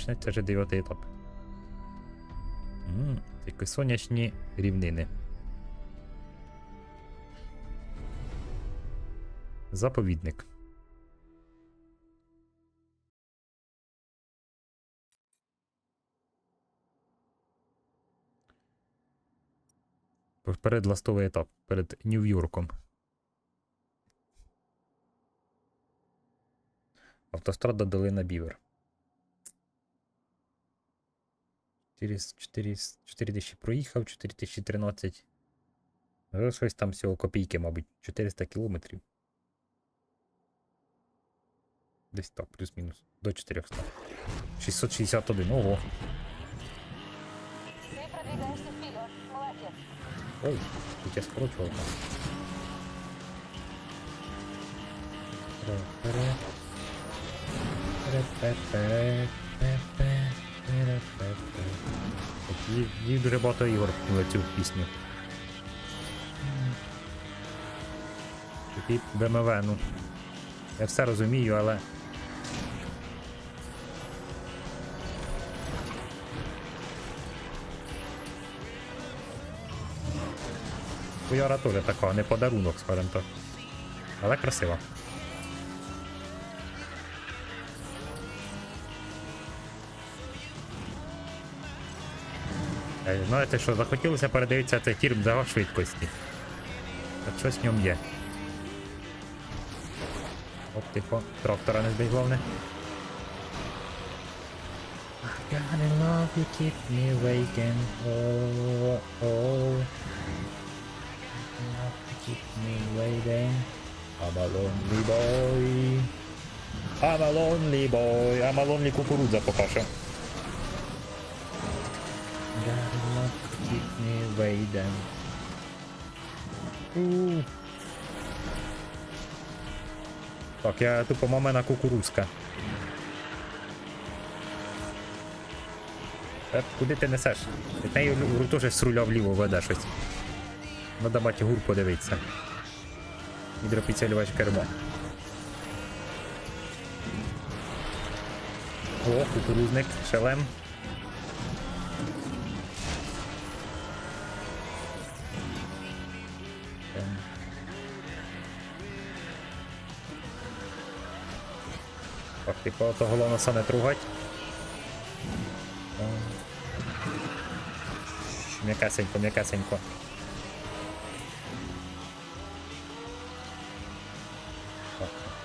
почнеться вже дев'ятий етап. М, Тільки сонячні рівнини. Заповідник. Передластовий етап перед Нью-Йорком. Автострада Долина Бівер. 4, 4, 4 тисячі проїхав, 4013. Ну, Щось там всього копійки, мабуть, 400 кілометрів. Десь так, плюс-мінус. До 400. 661, ого. Вперед. Ой, тут я скорочував там. Їй- дуже багато ігор на цю пісню. Такий БМВ, ну. Я все розумію, але. Хуяра теж така, не подарунок, скажем так. Але красива. Знаєте що, захотілося передивитися цей фільм за швидкості. Так щось в ньому є. Оп, тихо, трактора не збий, головне. In love, you keep me waking. Oh, oh. Love to keep me waiting. I'm a lonely boy. I'm a lonely boy. I'm a lonely кукурудза поки що. To keep. У. Так, я тупо мамина кукурузка. Е, куди ти несеш? Ти нею теж з руля вліво веде щось. Надо бати гур подивитися. Гідропідсилювач кермо. О, кукурузник, шелем. Типу, то головне все не тругать. Ем. М'якасенько, м'якасенько.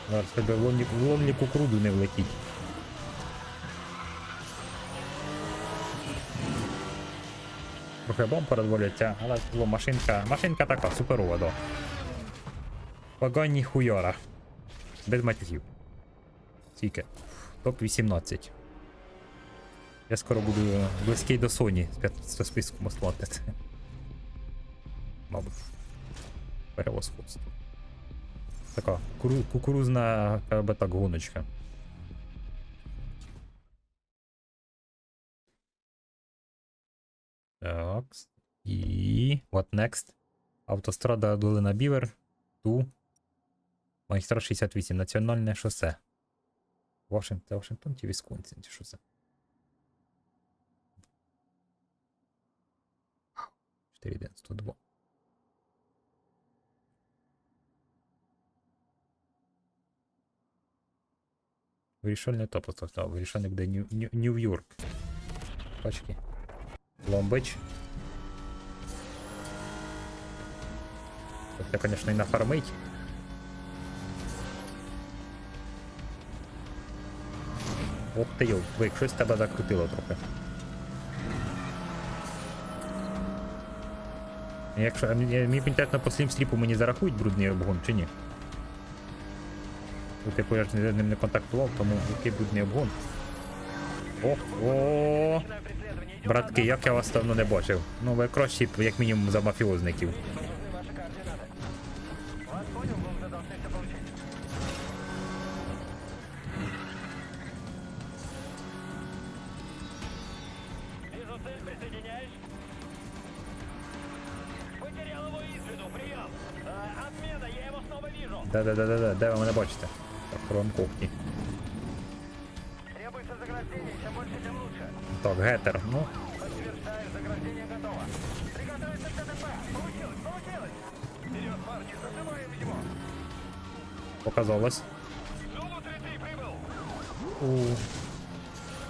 Зараз тебе в ломні, в ломні кукруду не влетіть. Трохи бомба розваляться, але було машинка. Машинка така, суперова, да. Погані хуйора. Без матів. Тільки. Топ 18. Я скоро буду близький до Sony з 15 списком ослати. Мабуть. Перевосходство. Така кукурузна так гоночка. Так. І. What next? Автострада Долина Бівер. Ту. Магістрат 68. Національне шосе. Вашингтон, Вашингтон чи Вісконсин, чи що це? 4 102. Вирішальний топ поставив. Вирішальник буде Нью- Нью- Нью-Йорк. Пачки. Ломбич. Тут, конечно, і нафармить. Ох ти йо, вик, щось тебе закрутило трохи. Якщо мені інтересно по слімстріпу мені зарахують брудний обгон чи ні? Типу я ж з ним не контактував, тому який брудний обгон. Ох, о, братки, як я вас давно не бачив. Ну ви кращі, як мінімум, за мафіозників. Цель, присоединяюсь. Потерял его из виду, прием. А, отмена, я его снова вижу. Да-да-да-да, де ви мене бачите? Так, хром кухні. Требуется заграждение. Чем больше, тем лучше. Так, гетер. Ну, Подтверждаю, заграждение готово. Приготовиться к ТТП. Получилось, получилось. Вперед, парни, зажимаем его. показалось. Зулу 3-3 прибыл. У.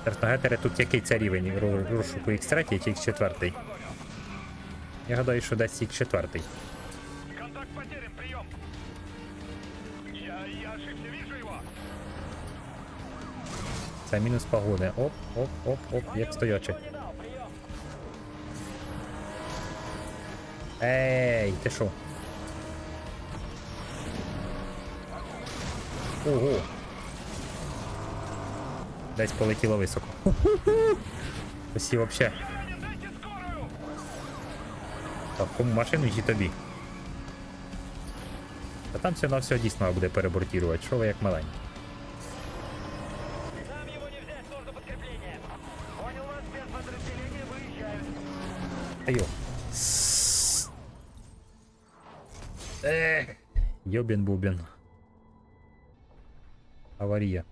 Гетери тут який це рівень розшуку X3 чи X4? Я гадаю, що десь X4. Контакт потерян, прием. Я, я ошибся, вижу его. Це мінус погоди. Оп, оп, оп, оп, як стоячи. Не. Ей, ти що? Ого. Десь полетіло високо. Усі вообще. Так, кому машину чи тобі? Та там все на все дійсно буде перебортувати. Що ви як маленькі? Нам его не взять, нужно подкрепление. Понял вас, спецподразделения выезжают. Та йо. Ех. Йобін бубін. Аварія.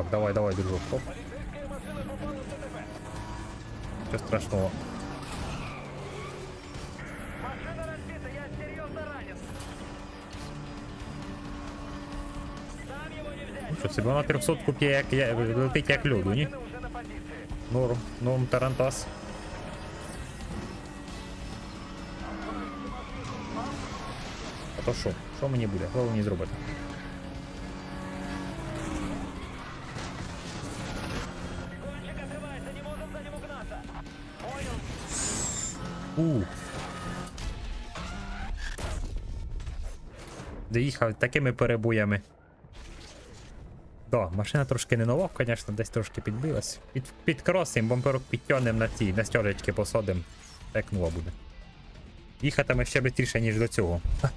Так, давай, давай, дружок. Оп. Полицейская машина попала в ТТП. Нічого страшного. Машина разбита, я серьезно ранен. Нам его не взять. Що це вона 300 куп'є як, як летить як льоду, ні? Машины уже на позиции. Норм, норм Тарантас. А то що? Що мені буде? Що ви мені У. Доїхав такими перебоями. Да, машина трошки не нова, звісно, десь трошки підбилась. Під, підкросим, бамперок підтягнем на ці, на стяжечки посадим. Так нова буде. Їхатиме ще швидше, ніж до цього. Ха.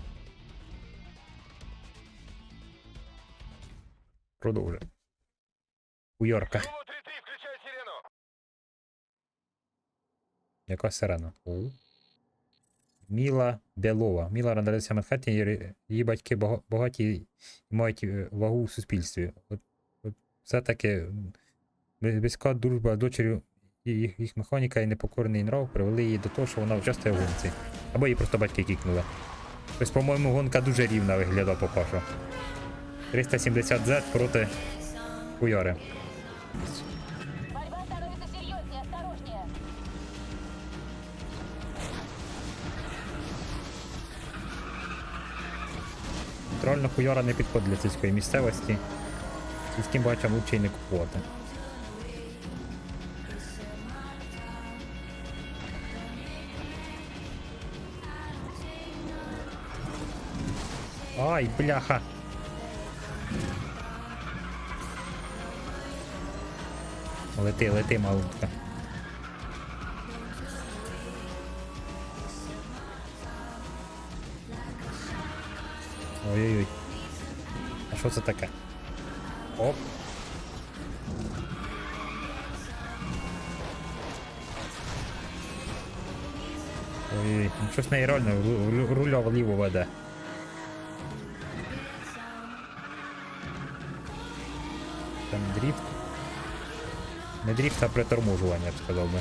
Продовжуй. Уйорка. Яка сирена? Міла Белова. Міла народилася в Манхеттені, її- батьки бага- багаті і мають е, вагу у суспільстві. От, от все-таки близька дружба з дочерю їх, їх механіка і непокорний нрав привели її до того, що вона участвує в гонці. Або її просто батьки кікнули. Тобто, по-моєму, гонка дуже рівна виглядає поки що. 370Z проти хуяри. Реально хуяра не підходить для сільської місцевості. Сільським бачам лучше й не купувати. Ай, бляха. Лети, лети, малутка. Ой-ой-ой. А що це таке? Оп. Ой-ой, ну щось неї реально ру- ру- руля вліво веде. Там дріфт. Не дріфт, а приторможування, я б сказав би.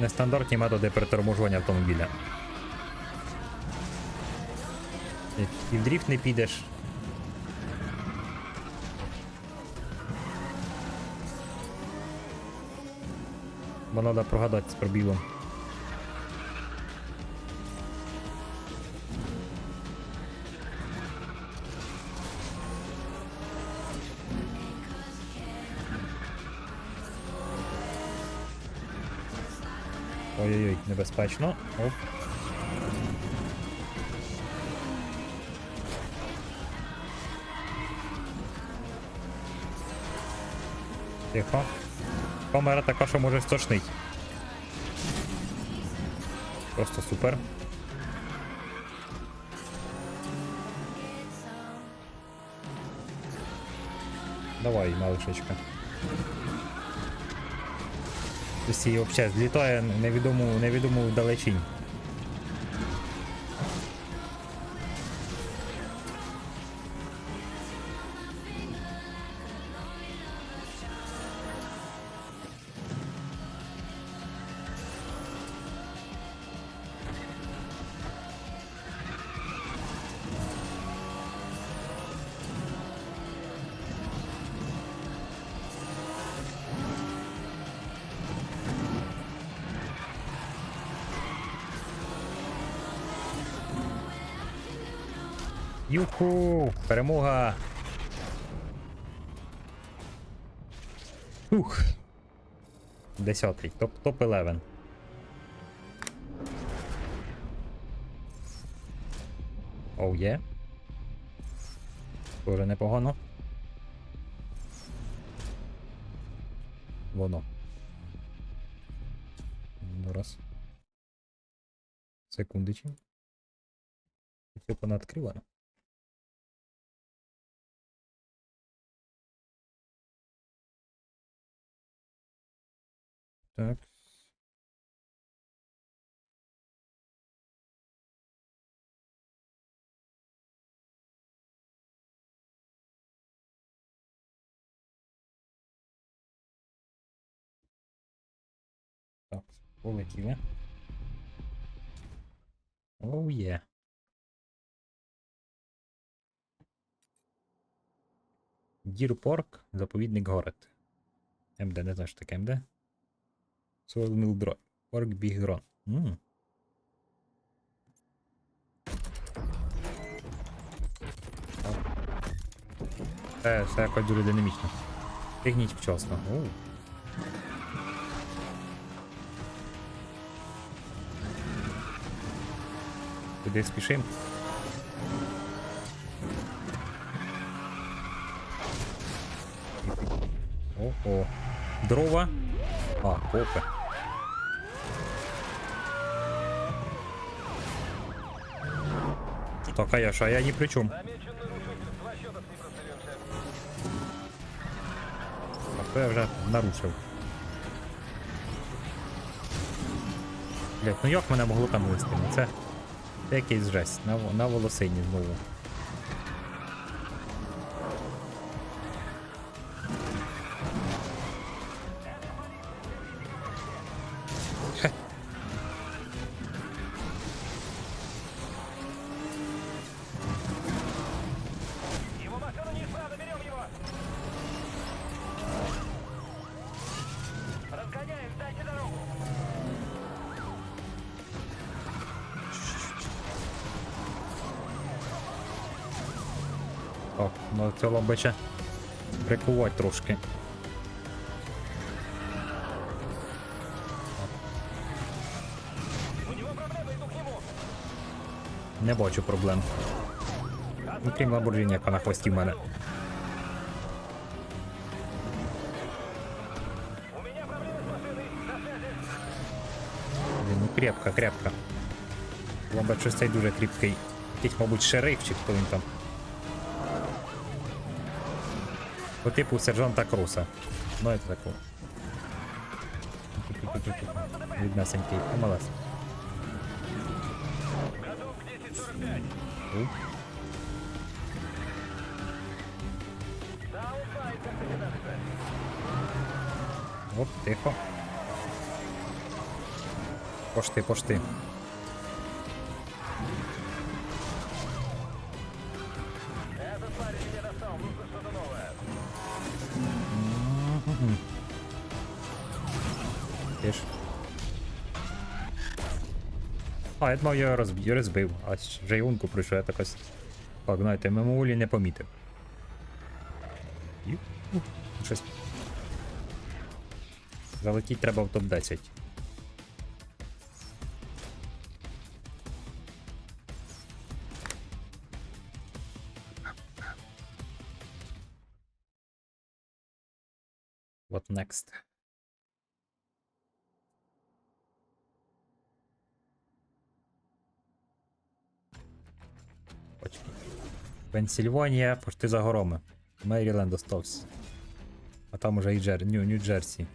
Нестандартні методи приторможування автомобіля. І- в дріфт не підеш. Бо треба прогадати з пробілом. Ой-ой-ой, небезпечно. Оп. Тихо. Камера така, що може стошнить. Просто супер. Давай, малышечка. Її взагалі злітає невідому, невідому вдалечінь. Юху! Перемога! Ух! Десятий. Топ, топ 11. Оу є. Тоже непогано. Воно. Ну раз. Секундочку. Все понадкривано. Так. Так, полетіли. Оу є. Дірпорк, заповідник город. МД, не знаю, що таке МД. Mill Drive. М. Так. Це, це якось дуже динамічно. Тигніть вчасно. Оу. Куди спішим? Ого. Дрова. А, копи. Так, а я ж, а я ни при чем. А то я вже нарушив. Блять, ну як мене могло там вести? Це, це якийсь жесть. На, на волосині знову. Так, ну цього би ще прикувати трошки. Не бачу проблем. Ну, крім Lamborghini, яка на хвості в мене. Ну крепка, крепка. Ламбет щось цей дуже кріпкий. Якийсь, мабуть, шериф чи хто він там. По типу сержанта Круса. Ну, це тако. Віднесенький, помилась. Готов к 10.45. Оп. Да, он знает. Оп, тихо. Пошти, пошти. Ти ж. А, я думав, я розб... розбив, а вже юнку прийшов, я так ось. Так, знаєте, не помітив. Щось. Залетіть треба в топ-10. What next? Пенсільванія, пошти за горами. Меріленд остався. А там уже і Джер... Нью- Нью-Джерсі.